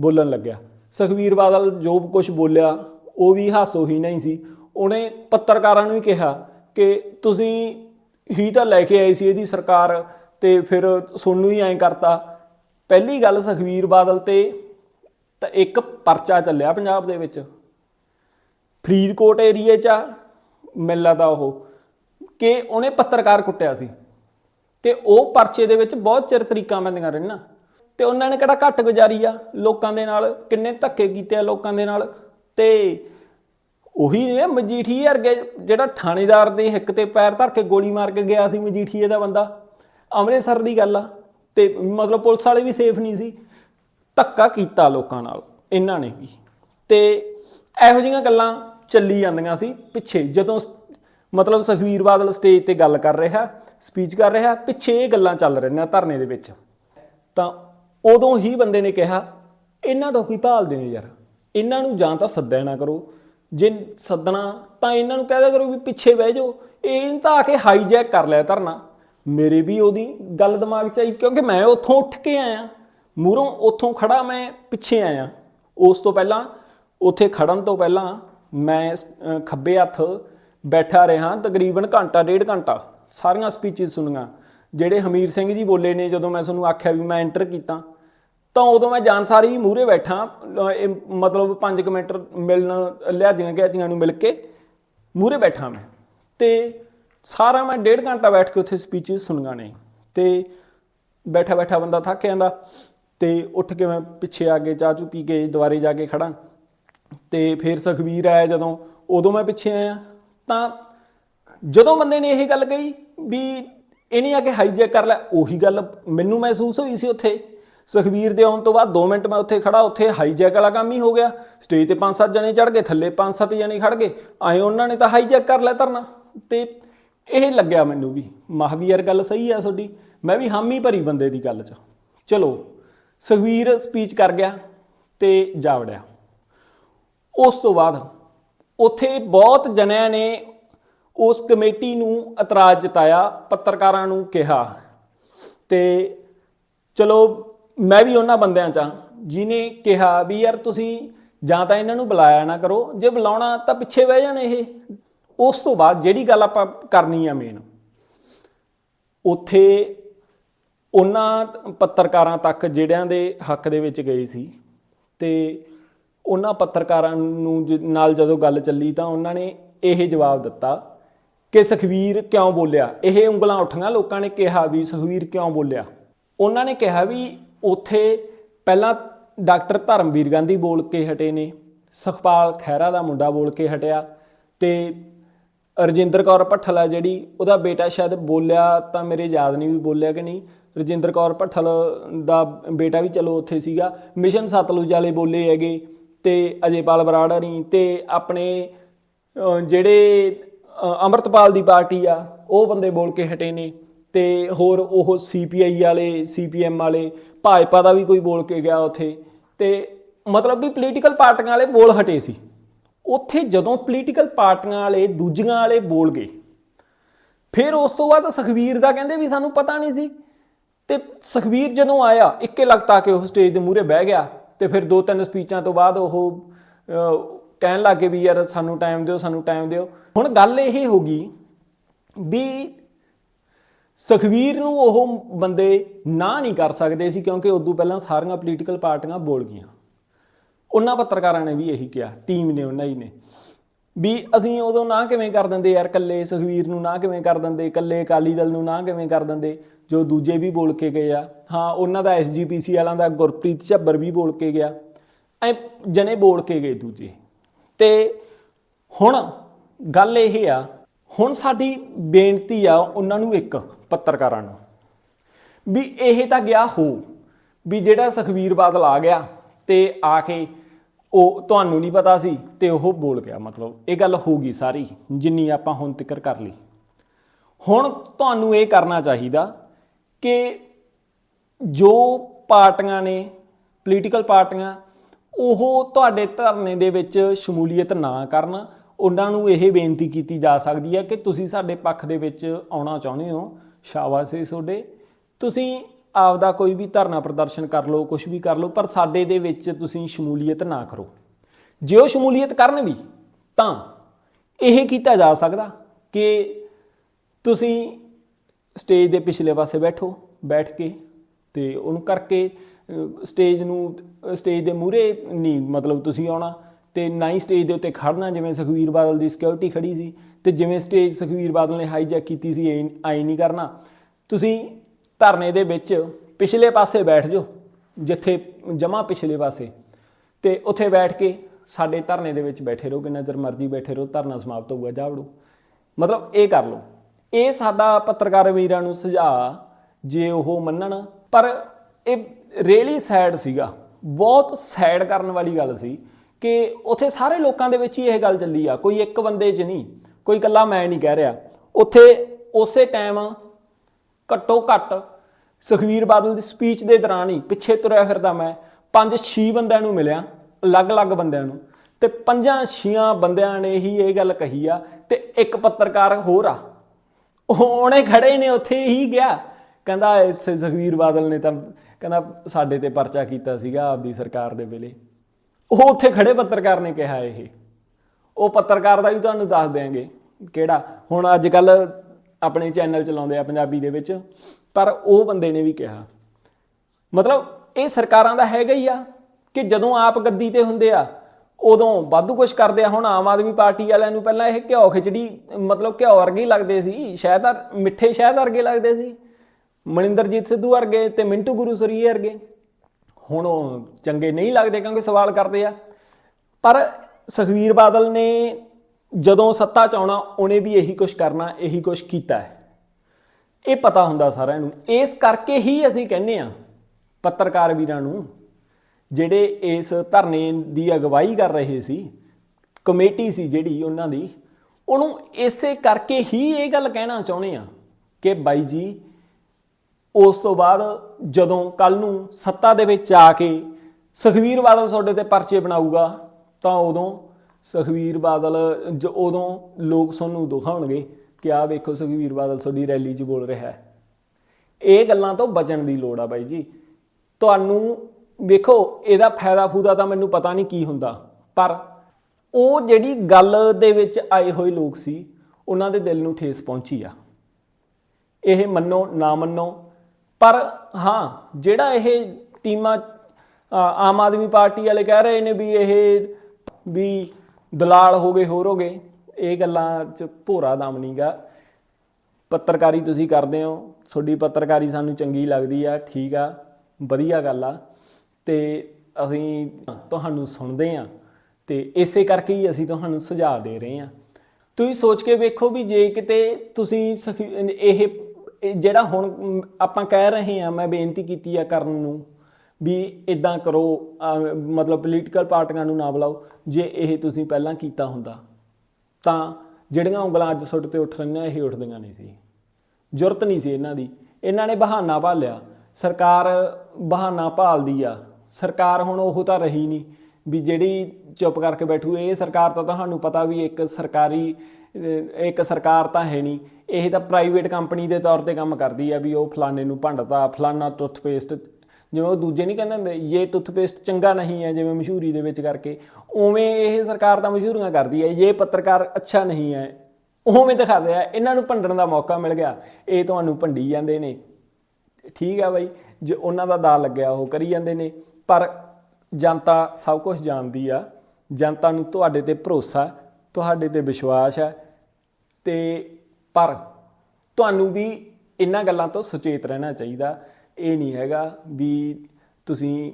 ਬੋਲਣ ਲੱਗਿਆ। ਸੁਖਵੀਰ ਬਾਦਲ ਜੋ ਕੁਝ ਬੋਲਿਆ, ਉਹ ਵੀ ਹਾਸੋ ਹੀ ਨਹੀਂ ਸੀ। ਉਹਨੇ ਪੱਤਰਕਾਰਾਂ ਨੂੰ ਵੀ ਕਿਹਾ ਕਿ ਤੁਸੀਂ ਹੀ ਤਾਂ ਲੈ ਕੇ ਆਏ ਸੀ ਇਹਦੀ ਸਰਕਾਰ ਤੇ ਫਿਰ ਸੋਨੂੰ ਹੀ ਐਂ ਕਰਤਾ। ਪਹਿਲੀ ਗੱਲ ਸੁਖਵੀਰ ਬਾਦਲ ਤੇ ਤਾਂ ਇੱਕ ਪਰਚਾ ਚੱਲਿਆ ਪੰਜਾਬ ਦੇ ਵਿੱਚ। ਫਰੀਦਕੋਟ ਏਰੀਏ 'ਚ ਆ, ਮੈਨੂੰ ਲੱਗਦਾ ਉਹ ਕਿ ਉਹਨੇ ਪੱਤਰਕਾਰ ਕੁੱਟਿਆ ਸੀ। ਤੇ ਉਹ ਪਰਚੇ ਦੇ ਵਿੱਚ ਬਹੁਤ ਚਿਰ ਤਰੀਕਾਂ ਬੰਦੀਆਂ ਰਹਿਣਾ ਤੇ ਉਹਨਾਂ ਨੇ ਕਿਹੜਾ ਘੱਟ ਗੁਜ਼ਾਰੀ ਆ ਲੋਕਾਂ ਦੇ ਨਾਲ ਕਿੰਨੇ ਧੱਕੇ ਕੀਤੇ ਆ ਲੋਕਾਂ ਦੇ ਨਾਲ। ਤੇ ਉਹੀ ਇਹ ਮਜੀਠੀ ਵਰਗੇ ਜਿਹੜਾ ਥਾਣੇਦਾਰ ਦੇ ਹਿੱਕ ਤੇ ਪੈਰ ਧਰ ਕੇ ਗੋਲੀ ਮਾਰ ਕੇ ਗਿਆ ਸੀ ਮਜੀਠੀਏ ਦਾ ਬੰਦਾ ਅੰਮ੍ਰਿਤਸਰ ਦੀ ਗੱਲ ਆ। ਤੇ ਮਤਲਬ ਪੁਲਿਸ ਵਾਲੇ ਵੀ ਸੇਫ ਨਹੀਂ ਸੀ। ਧੱਕਾ ਕੀਤਾ ਲੋਕਾਂ ਨਾਲ ਇਹਨਾਂ ਨੇ ਵੀ। ਤੇ ਇਹੋ ਜਿਹੀਆਂ ਗੱਲਾਂ ਚੱਲੀ ਜਾਂਦੀਆਂ ਸੀ ਪਿੱਛੇ, ਜਦੋਂ ਸ- ਮਤਲਬ ਸੁਖਵੀਰ ਬਾਦਲ ਸਟੇਜ ਤੇ ਗੱਲ ਕਰ ਰਿਹਾ ਸਪੀਚ ਕਰ ਰਿਹਾ, ਪਿੱਛੇ ਇਹ ਗੱਲਾਂ ਚੱਲ ਰਹੀਆਂ ਧਰਨੇ ਦੇ ਵਿੱਚ। ਤਾਂ ਉਦੋਂ ਹੀ ਬੰਦੇ ਨੇ ਕਿਹਾ, ਇਹਨਾਂ ਦਾ ਕੋਈ ਭਾਲਦੇ ਨੇ ਯਾਰ। ਇਹਨਾਂ ਨੂੰ ਜਾਂ ਤਾਂ ਸੱਦਿਆ ਨਾ ਕਰੋ। ਜੇ ਸੱਦਣਾ ਤਾਂ ਇਹਨਾਂ ਨੂੰ ਕਹਿਦਾ ਕਰੋ ਵੀ ਪਿੱਛੇ ਬਹਿ ਜਾਓ। ਇਹ ਤਾਂ ਆ ਕੇ ਹਾਈਜੈਕ ਕਰ ਲਿਆ ਧਰਨਾ। ਮੇਰੇ ਵੀ ਉਹਦੀ ਗੱਲ ਦਿਮਾਗ 'ਚ ਆਈ, ਕਿਉਂਕਿ ਮੈਂ ਉੱਥੋਂ ਉੱਠ ਕੇ ਆਇਆ। ਮੂਹਰੋਂ ਉੱਥੋਂ ਖੜਾ ਮੈਂ ਪਿੱਛੇ ਆਇਆ। ਉਸ ਤੋਂ ਪਹਿਲਾਂ, ਉੱਥੇ ਖੜਨ ਤੋਂ ਪਹਿਲਾਂ ਮੈਂ ਖੱਬੇ ਹੱਥ ਬੈਠਾ ਰਿਹਾ ਤਕਰੀਬਨ ਘੰਟਾ, ਡੇਢ ਘੰਟਾ, ਸਾਰੀਆਂ ਸਪੀਚਸ ਸੁਣੀਆਂ। ਜਿਹੜੇ ਹਮੀਰ ਸਿੰਘ ਜੀ ਬੋਲੇ ਨੇ, ਜਦੋਂ ਮੈਂ ਤੁਹਾਨੂੰ ਆਖਿਆ ਵੀ ਮੈਂ ਐਂਟਰ ਕੀਤਾ, ਤਾਂ ਉਦੋਂ ਮੈਂ ਜਾਨਸਾਰੀ ਹੀ ਮੂਹਰੇ ਬੈਠਾ ਅਹ ਇਹ ਮਤਲਬ 5 ਮਿੰਟ ਮਿਲਣ, ਲਿਆਜੀਆਂ ਗਿਆਜੀਆਂ ਨੂੰ ਮਿਲ ਕੇ ਮੂਹਰੇ ਬੈਠਾ ਮੈਂ। ਤੇ ਸਾਰਾ ਮੈਂ ਡੇਢ ਘੰਟਾ ਬੈਠ ਕੇ ਉੱਥੇ ਸਪੀਚਸ ਸੁਣੀਆਂ ਨੇ। ਤੇ ਬੈਠਾ ਬੈਠਾ ਬੰਦਾ ਥੱਕ ਜਾਂਦਾ, ਤੇ ਉੱਠ ਕੇ ਮੈਂ ਪਿੱਛੇ ਆ ਕੇ ਚਾਹ ਚੂ ਪੀ ਕੇ ਦੁਬਾਰੇ ਜਾ ਕੇ ਖੜਾ ਤੇ ਫਿਰ ਸੁਖਵੀਰ ਆਇਆ ਜਦੋਂ, ਉਦੋਂ ਮੈਂ ਪਿੱਛੇ ਆਇਆ। ਤਾਂ ਜਦੋਂ ਬੰਦੇ ਨੇ ਇਹ ਗੱਲ ਕਹੀ ਵੀ ਇਹਨੇ ਆ ਕੇ ਹਾਈਜੈਕ ਕਰ ਲਿਆ, ਉਹੀ ਗੱਲ ਮੈਨੂੰ ਮਹਿਸੂਸ ਹੋਈ ਸੀ ਉੱਥੇ। ਸੁਖਵੀਰ ਦੇ ਆਉਣ ਤੋਂ ਬਾਅਦ 2 ਮਿੰਟ ਮੈਂ ਉੱਥੇ ਖੜਾ ਉੱਥੇ ਹਾਈਜੈਕ ਵਾਲਾ ਕੰਮ ਹੀ ਹੋ ਗਿਆ। ਸਟੇਜ ਤੇ 5-7 ਜਣੇ ਚੜ ਗਏ, ਥੱਲੇ 5-7 ਜਣੇ ਖੜ ਗਏ। ਆਏ ਉਹਨਾਂ ਨੇ ਤਾਂ ਹਾਈਜੈਕ ਕਰ ਲਿਆ ਧਰਨਾ। ਤੇ ਇਹ ਲੱਗਿਆ ਮੈਨੂੰ ਵੀ ਮਹਾਵੀਰ ਯਾਰ ਗੱਲ ਸਹੀ ਆ ਤੁਹਾਡੀ। ਮੈਂ ਵੀ ਹਾਮੀ ਭਰੀ ਬੰਦੇ ਦੀ ਗੱਲ 'ਚ। ਚਲੋ ਸੁਖਵੀਰ ਸਪੀਚ ਕਰ ਗਿਆ ਤੇ ਜਾ ਵੜਿਆ। ਉਸ ਤੋਂ ਬਾਅਦ ਉੱਥੇ ਬਹੁਤ ਜਣਿਆਂ ਨੇ ਉਸ ਕਮੇਟੀ ਨੂੰ ਇਤਰਾਜ਼ ਜਤਾਇਆ, ਪੱਤਰਕਾਰਾਂ ਨੂੰ ਕਿਹਾ। ਤੇ ਚਲੋ, ਮੈਂ ਵੀ ਉਹਨਾਂ ਬੰਦਿਆਂ ਚ ਹਾਂ, ਜਿਨੇ ਕਿਹਾ ਵੀ ਯਾਰ ਤੁਸੀਂ ਜਾਂ ਤਾਂ ਇਹਨਾਂ ਨੂੰ ਬੁਲਾਇਆ ਨਾ ਕਰੋ, ਜੇ ਬੁਲਾਉਣਾ ਤਾਂ ਪਿੱਛੇ ਬਹਿ ਜਾਣ ਇਹ। ਉਸ ਤੋਂ ਬਾਅਦ ਜਿਹੜੀ ਗੱਲ ਆਪਾਂ ਕਰਨੀ ਆ ਮੇਨ ਉੱਥੇ ਉਹਨਾਂ ਪੱਤਰਕਾਰਾਂ ਤੱਕ, ਜਿਹੜਿਆਂ ਦੇ ਹੱਕ ਦੇ ਵਿੱਚ ਗਏ ਸੀ, ਤੇ ਉਹਨਾਂ ਪੱਤਰਕਾਰਾਂ ਨੂੰ ਜ- ਨਾਲ ਜਦੋਂ ਗੱਲ ਚੱਲੀ ਤਾਂ ਉਹਨਾਂ ਨੇ ਇਹ ਜਵਾਬ ਦਿੱਤਾ ਕਿ ਸੁਖਵੀਰ ਕਿਉਂ ਬੋਲਿਆ? ਇਹ ਉਂਗਲਾਂ ਉੱਠੀਆਂ ਲੋਕਾਂ ਨੇ ਕਿਹਾ ਵੀ ਸੁਖਵੀਰ ਕਿਉਂ ਬੋਲਿਆ? ਉਹਨਾਂ ਨੇ ਕਿਹਾ ਵੀ ਉੱਥੇ ਪਹਿਲਾਂ ਡਾਕਟਰ ਧਰਮਵੀਰ ਗਾਂਧੀ ਬੋਲ ਕੇ ਹਟੇ ਨੇ, ਸੁਖਪਾਲ ਖਹਿਰਾ ਦਾ ਮੁੰਡਾ ਬੋਲ ਕੇ ਹਟਿਆ ਤੇ ਰਜਿੰਦਰ ਕੌਰ ਭੱਠਲ ਆ ਜਿਹੜੀ, ਉਹਦਾ ਬੇਟਾ ਸ਼ਾਇਦ ਬੋਲਿਆ ਤਾਂ ਮੇਰੇ ਯਾਦ ਨਹੀਂ ਵੀ ਬੋਲਿਆ ਕਿ ਨਹੀਂ। ਰਜਿੰਦਰ ਕੌਰ ਭੱਠਲ ਦਾ ਬੇਟਾ ਵੀ ਚਲੋ ਉੱਥੇ ਸੀਗਾ। ਮਿਸ਼ਨ ਸਤਲੁਜ ਵਾਲੇ ਬੋਲੇ ਹੈਗੇ। ਤੇ ਅਜੇਪਾਲ ਬਰਾੜ ਨਹੀਂ ਤੇ ਆਪਣੇ ਜਿਹੜੇ ਅਹ, ਅੰਮ੍ਰਿਤਪਾਲ ਦੀ ਪਾਰਟੀ ਆ ਉਹ ਬੰਦੇ ਬੋਲ ਕੇ ਹਟੇ ਨੇ ਤੇ ਹੋਰ ਉਹ ਸੀਪੀਆਈ ਵਾਲੇ ਸੀਪੀਐਮ ਵਾਲੇ ਭਾਜਪਾ ਦਾ ਵੀ ਕੋਈ ਬੋਲ ਕੇ ਗਿਆ ਉੱਥੇ ਤੇ ਮਤਲਬ ਵੀ ਪੋਲੀਟੀਕਲ ਪਾਰਟੀਆਂ ਵਾਲੇ ਬੋਲ ਹਟੇ ਸੀ। ਉੱਥੇ ਜਦੋਂ ਪੋਲੀਟੀਕਲ ਪਾਰਟੀਆਂ ਵਾਲੇ ਦੂਜੀਆਂ ਵਾਲੇ ਬੋਲ ਗਏ ਫਿਰ ਉਸ ਤੋਂ ਬਾਅਦ ਸੁਖਵੀਰ ਦਾ ਕਹਿੰਦੇ ਵੀ ਸਾਨੂੰ ਪਤਾ ਨਹੀਂ ਸੀ ਤੇ ਸੁਖਵੀਰ ਜਦੋਂ ਆਇਆ ਇੱਕੇ ਲਗਤਾ ਕਿ ਉਹ ਸਟੇਜ ਦੇ ਮੂਹਰੇ ਬਹਿ ਗਿਆ। ਤੇ ਫਿਰ ਦੋ ਤਿੰਨ ਸਪੀਚਾਂ ਤੋਂ ਬਾਅਦ ਉਹ ਅਹ, ਕਹਿਣ ਲੱਗੇ ਵੀ ਯਾਰ ਸਾਨੂੰ ਟਾਈਮ ਦਿਓ ਸਾਨੂੰ ਟਾਈਮ ਦਿਓ। ਹੁਣ ਗੱਲ ਇਹ ਹੋ ਗਈ ਵੀ ਸੁਖਵੀਰ ਨੂੰ ਉਹ ਬੰਦੇ ਨਾ ਨਹੀਂ ਕਰ ਸਕਦੇ ਸੀ ਕਿਉਂਕਿ ਉਦੋਂ ਪਹਿਲਾਂ ਸਾਰੀਆਂ ਪੋਲੀਟੀਕਲ ਪਾਰਟੀਆਂ ਬੋਲ ਗਈਆਂ। ਉਹਨਾਂ ਪੱਤਰਕਾਰਾਂ ਨੇ ਵੀ ਇਹੀ ਕਿਹਾ ਟੀਮ ਨੇ ਉਹਨਾਂ ਹੀ ਨੇ। ਵੀ ਅਸੀਂ ਉਦੋਂ ਨਾ ਕਿਵੇਂ ਕਰ ਦਿੰਦੇ ਯਾਰ ਕੱਲੇ ਸੁਖਵੀਰ ਨੂੰ ਨਾ ਕਿਵੇਂ ਕਰ ਦਿੰਦੇ ਕੱਲੇ ਅਕਾਲੀ ਦਲ ਨੂੰ ਨਾ ਕਿਵੇਂ ਕਰ ਦਿੰਦੇ। ਜੋ ਦੂਜੇ ਵੀ ਬੋਲ ਕੇ ਗਏ ਆ, ਹਾਂ, ਉਹਨਾਂ ਦਾ ਐਸਜੀਪੀਸੀ ਵਾਲਿਆਂ ਦਾ ਗੁਰਪ੍ਰੀਤ ਝੱਬਰ ਵੀ ਬੋਲ ਕੇ ਗਿਆ, ਐ ਜਣੇ ਬੋਲ ਕੇ ਗਏ ਦੂਜੇ। ਤੇ ਹੁਣ ਗੱਲ ਇਹ ਆ, ਹੁਣ ਸਾਡੀ ਬੇਨਤੀ ਆ ਉਹਨਾਂ ਨੂੰ ਇੱਕ ਪੱਤਰਕਾਰਾਂ ਨੂੰ, ਵੀ ਇਹ ਤਾਂ ਗਿਆ ਹੋ, ਵੀ ਜਿਹੜਾ ਸੁਖਵੀਰ ਬਾਦਲ ਆ ਗਿਆ ਤੇ ਆ ਕੇ ਉਹ ਤੁਹਾਨੂੰ ਨਹੀਂ ਪਤਾ ਸੀ ਤੇ ਉਹ ਬੋਲ ਗਿਆ, ਮਤਲਬ ਇਹ ਗੱਲ ਹੋ ਗਈ ਸਾਰੀ, ਜਿੰਨੀ ਆਪਾਂ ਹੁਣ ਤੱਕ ਕਰ ਲਈ। ਹੁਣ ਤੁਹਾਨੂੰ ਇਹ ਕਰਨਾ ਚਾਹੀਦਾ ਕਿ ਜੋ ਪਾਰਟੀਆਂ ਨੇ ਪੋਲੀਟੀਕਲ ਪਾਰਟੀਆਂ, ਉਹ ਤੁਹਾਡੇ ਧਰਨੇ ਦੇ ਵਿੱਚ ਸ਼ਮੂਲੀਅਤ ਨਾ ਕਰਨ, ਉਹਨਾਂ ਨੂੰ ਇਹ ਬੇਨਤੀ ਕੀਤੀ ਜਾ ਸਕਦੀ ਹੈ ਕਿ ਤੁਸੀਂ ਸਾਡੇ ਪੱਖ ਦੇ ਵਿੱਚ ਆਉਣਾ ਚਾਹੁੰਦੇ ਹੋ, ਸ਼ਾਬਾਸ਼ ਏ ਤੁਹਾਡੇ। ਤੁਸੀਂ ਆਪਦਾ ਕੋਈ ਵੀ ਧਰਨਾ ਪ੍ਰਦਰਸ਼ਨ ਕਰ ਲਓ ਕੁਝ ਵੀ ਕਰ ਲਓ, ਪਰ ਸਾਡੇ ਦੇ ਵਿੱਚ ਤੁਸੀਂ ਸ਼ਮੂਲੀਅਤ ਨਾ ਕਰੋ। ਜੇ ਉਹ ਸ਼ਮੂਲੀਅਤ ਕਰਨ ਵੀ ਤਾਂ ਇਹ ਕੀਤਾ ਜਾ ਸਕਦਾ ਕਿ ਤੁਸੀਂ ਸਟੇਜ ਦੇ ਪਿਛਲੇ ਪਾਸੇ ਬੈਠੋ, ਬੈਠ ਕੇ ਤੇ ਉਹਨੂੰ ਕਰਕੇ ਸਟੇਜ ਨੂੰ ਸਟੇਜ ਦੇ ਮੂਹਰੇ ਨਹੀਂ, ਮਤਲਬ ਤੁਸੀਂ ਆਉਣਾ ਤੇ ਨਾ ਹੀ ਸਟੇਜ ਦੇ ਉੱਤੇ ਖੜਨਾ ਜਿਵੇਂ ਸੁਖਵੀਰ ਬਾਦਲ ਦੀ ਸਿਕਿਉਰਿਟੀ ਖੜੀ ਸੀ ਤੇ ਜਿਵੇਂ ਸਟੇਜ ਸੁਖਵੀਰ ਬਾਦਲ ਨੇ ਹਾਈਜੈਕ ਕੀਤੀ ਸੀ ਆਈ ਨਹੀਂ ਕਰਨਾ। ਤੁਸੀਂ ਧਰਨੇ ਦੇ ਵਿੱਚ ਪਿਛਲੇ ਪਾਸੇ ਬੈਠ ਜਾਓ, ਜਿੱਥੇ ਜਮਾ ਪਿਛਲੇ ਪਾਸੇ ਤੇ ਉੱਥੇ ਬੈਠ ਕੇ ਸਾਡੇ ਧਰਨੇ ਦੇ ਵਿੱਚ ਬੈਠੇ ਰਹੋ, ਕਿੰਨਾ ਚਿਰ ਮਰਜ਼ੀ ਬੈਠੇ ਰਹੋ, ਧਰਨਾ ਸਮਾਪਤ ਹੋਊਗਾ, ਜਾ ਵੜੋ। ਮਤਲਬ ਇਹ ਕਰ ਲਓ। ਇਹ ਸਾਡਾ ਪੱਤਰਕਾਰ ਵੀਰਾਂ ਨੂੰ ਸੁਝਾਅ ਜੇ ਉਹ ਮੰਨਣ। ਪਰ ਇਹ ਰੇਲੀ ਸੈਡ ਸੀਗਾ। ਬਹੁਤ ਸੈਡ ਕਰਨ ਵਾਲੀ ਗੱਲ ਸੀ ਕਿ ਉਥੇ ਸਾਰੇ ਲੋਕਾਂ ਦੇ ਵਿੱਚ ਹੀ ਇਹ ਗੱਲ ਚੱਲੀ ਆ। ਕੋਈ ਇੱਕ ਬੰਦੇ 'ਚ ਨਹੀਂ, ਕੋਈ ਇਕੱਲਾ ਮੈਂ ਨਹੀਂ ਕਹਿ ਰਿਹਾ। ਉੱਥੇ ਉਸੇ ਟਾਈਮ ਘੱਟੋ ਘੱਟ ਸੁਖਵੀਰ ਬਾਦਲ ਦੀ ਸਪੀਚ ਦੇ ਦੌਰਾਨ ਹੀ ਪਿੱਛੇ ਤੁਰਿਆ ਫਿਰਦਾ ਮੈਂ, ਪੰਜ ਛੇ ਬੰਦਿਆਂ ਨੂੰ ਮਿਲਿਆ, ਅਲੱਗ-ਅਲੱਗ ਬੰਦਿਆਂ ਨੂੰ। ਤੇ ਪੰਜਾਂ ਛੀਆਂ ਬੰਦਿਆਂ ਨੇ ਹੀ ਇਹ ਗੱਲ ਕਹੀ ਆ ਤੇ ਇੱਕ ਪੱਤਰਕਾਰ ਹੋਰ ਆ। ਉਹਨੇ ਖੜੇ ਨੇ, ਉੱਥੇ ਹੀ ਗਿਆ। ਕਹਿੰਦਾ, ਇਸ ਸੁਖਵੀਰ ਬਾਦਲ ਨੇ ਤਾਂ, ਕਹਿੰਦਾ, ਸਾਡੇ ਤੇ ਪਰਚਾ ਕੀਤਾ ਸੀਗਾ ਆਪਦੀ ਸਰਕਾਰ ਦੇ ਵੇਲੇ। ਉਹ ਉੱਥੇ ਖੜੇ ਪੱਤਰਕਾਰ ਨੇ ਕਿਹਾ ਇਹ। ਉਹ ਪੱਤਰਕਾਰ ਦਾ ਵੀ ਤੁਹਾਨੂੰ ਦੱਸ ਦਿਆਂਗੇ ਕਿਹੜਾ। ਹੁਣ ਅੱਜ ਕੱਲ ਆਪਣੇ ਚੈਨਲ ਚਲਾਉਂਦੇ ਆ ਪੰਜਾਬੀ ਦੇ ਵਿੱਚ, ਪਰ ਉਹ ਬੰਦੇ ਨੇ ਵੀ ਕਿਹਾ। ਮਤਲਬ, ਇਹ ਸਰਕਾਰਾਂ ਦਾ ਹੈਗਾ ਹੀ ਆ ਕਿ ਜਦੋਂ ਆਪ ਗੱਦੀ ਤੇ ਹੁੰਦੇ ਆ ਉਦੋਂ ਵਾਧੂ ਕੁਝ ਕਰਦੇ ਆ, ਹੁਣ ਆਮ ਆਦਮੀ ਪਾਰਟੀ ਵਾਲਿਆਂ ਨੂੰ ਪਹਿਲਾਂ ਇਹ ਘਿਓ ਖਿਚੜੀ, ਮਤਲਬ ਘਿਓ ਵਰਗੇ ਹੀ ਲੱਗਦੇ ਸੀ ਸ਼ਾਇਦ ਮਿੱਠੇ ਸ਼ਾਇਦ ਵਰਗੇ ਲੱਗਦੇ ਸੀ, ਮਨਿੰਦਰਜੀਤ ਸਿੱਧੂ ਵਰਗੇ ਤੇ ਮਿੰਟੂ ਗੁਰੂ ਗੁਰੂਸਰੀਏ ਵਰਗੇ। ਹੁਣ ਉਹ ਚੰਗੇ ਨਹੀਂ ਲੱਗਦੇ ਕਿਉਂਕਿ ਸਵਾਲ ਕਰਦੇ ਆ। ਪਰ ਸੁਖਵੀਰ ਬਾਦਲ ਨੇ ਜਦੋਂ ਸੱਤਾ ਚ ਆਉਣਾ, ਉਹਨੇ ਵੀ ਇਹੀ ਕੁਝ ਕਰਨਾ, ਇਹੀ ਕੁਝ ਕੀਤਾ ਹੈ। ਇਹ ਪਤਾ ਹੁੰਦਾ ਸਾਰਿਆਂ ਨੂੰ। ਇਸ ਕਰਕੇ ਹੀ ਅਸੀਂ ਕਹਿੰਨੇ ਆ ਪੱਤਰਕਾਰ ਵੀਰਾਂ ਨੂੰ ਜਿਹੜੇ ਇਸ ਧਰਨੇ ਦੀ ਅਗਵਾਈ ਕਰ ਰਹੇ ਸੀ, ਕਮੇਟੀ ਸੀ ਜਿਹੜੀ ਉਹਨਾਂ ਦੀ, ਉਹਨੂੰ ਇਸੇ ਕਰਕੇ ਹੀ ਇਹ ਗੱਲ ਕਹਿਣਾ ਚਾਹੁੰਦੇ ਆ ਕਿ ਬਾਈ ਜੀ, ਉਸ ਤੋਂ ਬਾਅਦ ਜਦੋਂ ਕੱਲ ਨੂੰ ਸੱਤਾ ਦੇ ਵਿੱਚ ਆ ਕੇ ਸੁਖਵੀਰ ਬਾਦਲ ਤੁਹਾਡੇ ਤੇ ਪਰਚੇ ਬਣਾਊਗਾ, ਤਾਂ ਉਦੋਂ ਸੁਖਵੀਰ ਬਾਦਲ ਜ- ਉਦੋਂ ਲੋਕ ਤੁਹਾਨੂੰ ਦਿਖਾਉਣਗੇ ਕਿ ਆਹ ਵੇਖੋ ਸੁਖਵੀਰ ਬਾਦਲ ਤੁਹਾਡੀ ਰੈਲੀ 'ਚ ਬੋਲ ਰਿਹਾ ਹੈ। ਇਹ ਗੱਲਾਂ ਤੋਂ ਬਚਣ ਦੀ ਲੋੜ ਆ ਬਾਈ ਜੀ। ਤੁਹਾਨੂੰ ਵੇਖੋ, ਇਹਦਾ ਫਾਇਦਾ ਫੂਦਾ ਤਾਂ ਮੈਨੂੰ ਪਤਾ ਨਹੀਂ ਕੀ ਹੁੰਦਾ, ਪਰ ਉਹ ਜਿਹੜੀ ਗੱਲ ਦੇ ਵਿੱਚ ਆਏ ਹੋਏ ਲੋਕ ਸੀ, ਉਹਨਾਂ ਦੇ ਦਿਲ ਨੂੰ ਠੇਸ ਪਹੁੰਚੀ ਆ। ਇਹ ਮੰਨੋ, ਨਾ ਮੰਨੋ, ਪਰ ਹਾਂ, ਜਿਹੜਾ ਇਹ ਟੀਮਾਂ ਆਮ ਆਦਮੀ ਪਾਰਟੀ ਵਾਲੇ ਕਹਿ ਰਹੇ ਨੇ ਵੀ ਇਹ ਵੀ ਦਲਾਲ ਹੋ ਗਏ, ਹੋਰ ਹੋ ਗਏ, ਇਹ ਗੱਲਾਂ 'ਚ ਭੋਰਾ ਦਮ ਨਹੀਂਗਾ ਪੱਤਰਕਾਰੀ ਤੁਸੀਂ ਕਰਦੇ ਹੋ, ਤੁਹਾਡੀ ਪੱਤਰਕਾਰੀ ਸਾਨੂੰ ਚੰਗੀ ਲੱਗਦੀ ਆ, ਠੀਕ ਆ, ਵਧੀਆ ਗੱਲ ਆ। ਤੇ ਅਸੀਂ ਤੁਹਾਨੂੰ ਸੁਣਦੇ ਆ ਤੇ ਇਸੇ ਕਰਕੇ ਹੀ ਅਸੀਂ ਤੁਹਾਨੂੰ ਸੁਝਾਅ ਦੇ ਰਹੇ ਆ ਤੁਸੀਂ ਸੋਚ ਕੇ ਵੇਖੋ ਵੀ ਜੇ ਕਿਤੇ ਤੁਸੀਂ ਸਖੀ- ਇਹ ਜਿਹੜਾ ਹੁਣ ਆਪਾਂ ਕਹਿ ਰਹੇ ਆ ਮੈਂ ਬੇਨਤੀ ਕੀਤੀ ਆ ਕਰਨ ਨੂੰ ਵੀ ਇਦਾਂ ਕਰੋ ਮਤਲਬ ਪੋਲੀਟੀਕਲ ਪਾਰਟੀਆਂ ਨੂੰ ਨਾ ਬੁਲਾਓ, ਜੇ ਇਹ ਤੁਸੀਂ ਪਹਿਲਾਂ ਕੀਤਾ ਹੁੰਦਾ, ਤਾਂ ਜਿਹੜੀਆਂ ਉਂਗਲਾਂ ਅੱਜ ਸੁੱਟ ਤੇ ਉੱਠ ਰਹੀਆਂ, ਇਹ ਉੱਠਦੀਆਂ ਨਹੀਂ ਸੀ। ਜ਼ਰੂਰਤ ਨਹੀਂ ਸੀ ਇਹਨਾਂ ਦੀ। ਇਹਨਾਂ ਨੇ ਬਹਾਨਾ ਭਾਲਿਆ। ਸਰਕਾਰ ਬਹਾਨਾ ਭਾਲਦੀ ਆ। ਸਰਕਾਰ ਹੁਣ ਉਹ ਤਾਂ ਰਹੀ ਨਹੀਂ, ਵੀ ਜਿਹੜੀ ਚੁੱਪ ਕਰਕੇ ਬੈਠੂ, ਇਹ ਸਰਕਾਰ ਤਾਂ ਤੁਹਾਨੂੰ ਪਤਾ ਵੀ ਇੱਕ ਸਰਕਾਰੀ ਇੱਕ ਸਰਕਾਰ ਤਾਂ ਹੈ ਨਹੀਂ। ਇਹ ਤਾਂ ਪ੍ਰਾਈਵੇਟ ਕੰਪਨੀ ਦੇ ਤੌਰ ਤੇ ਕੰਮ ਕਰਦੀ ਆ ਵੀ ਉਹ ਫਲਾਣੇ ਨੂੰ ਭੰਡਤਾ, ਫਲਾਣਾ ਟੁੱਥਪੇਸਟ ਜਿਵੇਂ ਉਹ ਦੂਜੇ ਨਹੀਂ ਕਹਿੰਦੇ ਹੁੰਦੇ ਇਹ ਟੁੱਥਪੇਸਟ ਚੰਗਾ ਨਹੀਂ ਹੈ ਜਿਵੇਂ ਮਸ਼ਹੂਰੀ ਦੇ ਵਿੱਚ ਕਰਕੇ, ਉਵੇਂ ਇਹ ਸਰਕਾਰ ਤਾਂ ਮਸ਼ਹੂਰੀਆਂ ਕਰਦੀ ਹੈ ਇਹ ਪੱਤਰਕਾਰ ਅੱਛਾ ਨਹੀਂ ਹੈ ਉਵੇਂ ਦਿਖਾਦੇ ਆ ਇਹਨਾਂ ਨੂੰ ਭੰਡਣ ਦਾ ਮੌਕਾ ਮਿਲ ਗਿਆ, ਇਹ ਤੁਹਾਨੂੰ ਭੰਡੀ ਜਾਂਦੇ ਨੇ। ਠੀਕ ਆ ਬਾਈ, ਜੇ ਉਹਨਾਂ ਦਾ ਦਾ ਲੱਗਿਆ, ਉਹ ਕਰੀ ਜਾਂਦੇ ਨੇ। ਪਰ ਜਨਤਾ ਸਭ ਕੁਝ ਜਾਣਦੀ ਆ। ਜਨਤਾ ਨੂੰ ਤੁਹਾਡੇ ਤੇ ਭਰੋਸਾ, ਤੁਹਾਡੇ ਤੇ ਵਿਸ਼ਵਾਸ ਹੈ ਤੇ ਪਰ ਤੁਹਾਨੂੰ ਵੀ ਇਹਨਾਂ ਗੱਲਾਂ ਤੋਂ ਸੁਚੇਤ ਰਹਿਣਾ ਚਾਹੀਦਾ। ਇਹ ਨਹੀਂ ਹੈਗਾ ਵੀ ਤੁਸੀਂ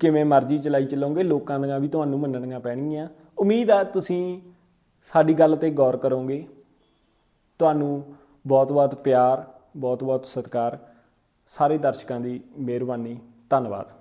ਕਿਵੇਂ ਮਰਜ਼ੀ ਚਲਾਈ ਚੱਲੋਗੇ, ਲੋਕਾਂ ਦੀਆਂ ਵੀ ਤੁਹਾਨੂੰ ਮੰਨਣੀਆਂ ਪੈਣਗੀਆਂ। ਉਮੀਦ ਆ ਤੁਸੀਂ ਸਾਡੀ ਗੱਲ ਤੇ ਗੌਰ ਕਰੋਗੇ। ਤੁਹਾਨੂੰ ਬਹੁਤ-ਬਹੁਤ ਪਿਆਰ ਬਹੁਤ-ਬਹੁਤ ਸਤਿਕਾਰ। ਸਾਰੇ ਦਰਸ਼ਕਾਂ ਦੀ ਮਿਹਰਬਾਨੀ। ਧੰਨਵਾਦ।